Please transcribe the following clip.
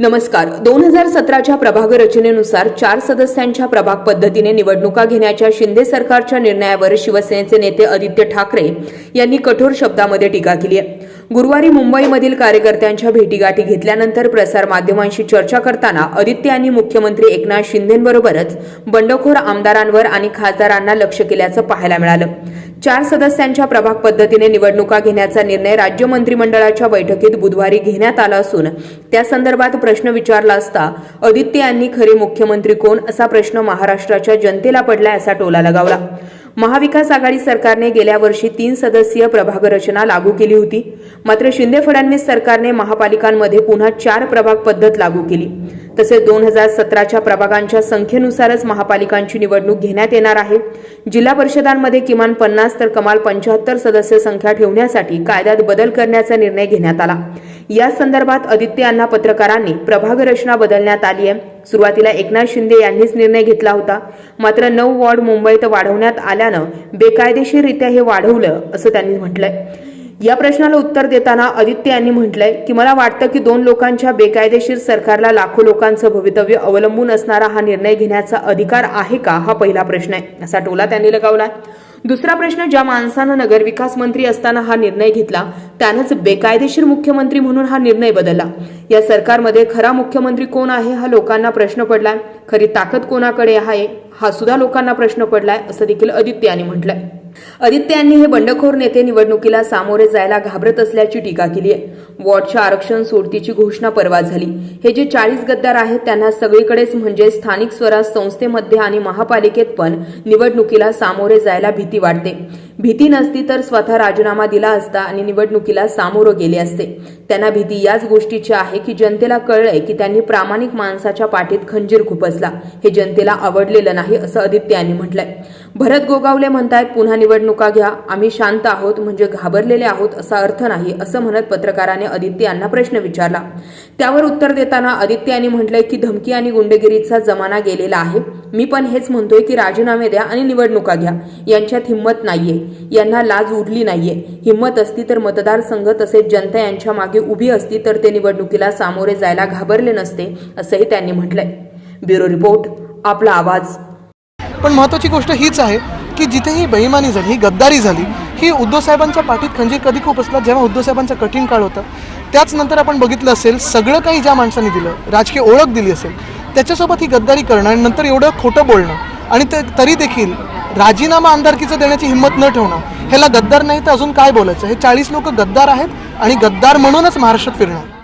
नमस्कार. दोन हजार सतराच्या प्रभाग रचनेनुसार चार सदस्यांच्या प्रभाग पद्धतीने निवडणुका घेण्याच्या शिंदे सरकारच्या निर्णयावर शिवसेनेचे नेते आदित्य ठाकरे यांनी कठोर शब्दामध्ये टीका केली आहे. गुरुवारी मुंबईमधील कार्यकर्त्यांच्या भेटीगाठी घेतल्यानंतर प्रसारमाध्यमांशी चर्चा करताना आदित्य यांनी मुख्यमंत्री एकनाथ शिंदेबरोबरच बंडखोर आमदारांवर आणि खासदारांना लक्ष केल्याचं पाहायला मिळालं. चार सदस्यांच्या प्रभाग पद्धतीने निवडणुका घेण्याचा निर्णय राज्य मंत्रिमंडळाच्या बैठकीत बुधवारी घेण्यात आला असून त्या संदर्भात प्रश्न विचारला असता आदित्य यांनी खरे मुख्यमंत्री कोण? असा प्रश्न महाराष्ट्राच्या जनतेला पडलाय असा टोला लगावला. महाविकास आघाडी सरकारने गेल्या वर्षी तीन सदस्यीय प्रभाग रचना लागू केली होती. मात्र शिंदे फडणवीस सरकारने महापालिकांमध्ये पुन्हा चार प्रभाग पद्धत लागू केली. तसेच दोन हजार सतराच्या प्रभागांच्या संख्येनुसारच महापालिकांची निवडणूक घेण्यात येणार आहे. जिल्हा परिषदांमध्ये किमान पन्नास तर कमाल पंच्याहत्तर सदस्य संख्या ठेवण्यासाठी कायद्यात बदल करण्याचा निर्णय घेण्यात आला. या संदर्भात आदित्य यांना पत्रकारांनी प्रभाग रचना बदलण्यात आली आहे. सुरुवातीला एकनाथ शिंदे यांनीच निर्णय घेतला होता. मात्र नऊ वॉर्ड मुंबईत वाढवण्यात आल्यानं बेकायदेशीररित्या हे वाढवलं असं त्यांनी म्हटलंय. या प्रश्नाला उत्तर देताना आदित्य यांनी म्हटलंय की मला वाटतं की दोन लोकांच्या बेकायदेशीर सरकारला लाखो लोकांचं भवितव्य अवलंबून असणारा हा निर्णय घेण्याचा अधिकार आहे का हा पहिला प्रश्न आहे. असा टोला त्यांनी लगावलाय. दुसरा प्रश्न ज्या माणसानं नगरविकास मंत्री असताना हा निर्णय घेतला त्यानंच बेकायदेशीर मुख्यमंत्री म्हणून हा निर्णय बदलला. या सरकारमध्ये खरा मुख्यमंत्री कोण आहे हा लोकांना प्रश्न पडलाय. खरी ताकद कोणाकडे आहे हा सुद्धा लोकांना प्रश्न पडलाय असं देखील आदित्य यांनी म्हटलंय. आदित्य यांनी हे बंडखोर नेते निवडणुकीला सामोरे जायला घाबरत असल्याची टीका केली आहे वॉर्डच्या आरक्षण सोडतीची घोषणा परवा झाली. हे जे चाळीस गद्दार आहेत त्यांना सगळीकडेच म्हणजे स्थानिक स्वराज संस्थेमध्ये आणि महापालिकेत पण निवडणुकीला सामोरे जायला भीती वाटते. भीती नसती तर स्वतः राजीनामा दिला असता आणि निवडणुकीला सामोरं गेले असते. त्यांना भीती याच गोष्टीची आहे की जनतेला कळलंय की त्यांनी प्रामाणिक माणसाच्या पाठीत खंजीर खुपसला. हे जनतेला आवडलेलं नाही असं आदित्य यांनी म्हटलंय. भरत गोगावले म्हणतायत पुन्हा निवडणुका घ्या. आम्ही शांत आहोत म्हणजे घाबरलेले आहोत असा अर्थ नाही असं म्हणत पत्रकाराने आदित्य यांना प्रश्न विचारला. त्यावर उत्तर देताना आदित्य यांनी म्हटलंय की धमकी आणि गुंडगिरीचा जमाना गेलेला आहे. मी पण हेच म्हणतोय की राजीनामे द्या आणि निवडणुका घ्या. यांच्यात हिंमत नाहीये. यांना लाज उरली नाहीये. हिंमत असती तर मतदारसंघ तसेच जनता यांच्या मागे उभी असती तर ते निवडणुकीला सामोरे जायला घाबरले नसते असंही त्यांनी म्हटलंय. ब्युरो रिपोर्ट आपला आवाज. पण महत्त्वाची गोष्ट हीच आहे की जिथे ही बेईमानी झाली ही गद्दारी झाली ही उद्धव साहेबांच्या पाठीत खंजीर कधी खूप असला जेव्हा उद्धव साहेबांचा कठीण काळ होता त्याच नंतर आपण बघितलं असेल सगळं काही ज्या माणसाने दिलं राजकीय ओळख दिली असेल त्याच्यासोबत ही गद्दारी करणं आणि नंतर एवढं खोटं बोलणं आणि ते तरी देखील राजीनामा आमदारकीचं देण्याची हिंमत न ठेवणं ह्याला गद्दार नाही तर अजून काय बोलायचं? हे चाळीस लोक गद्दार आहेत आणि गद्दार म्हणूनच महाराष्ट्रात फिरणार.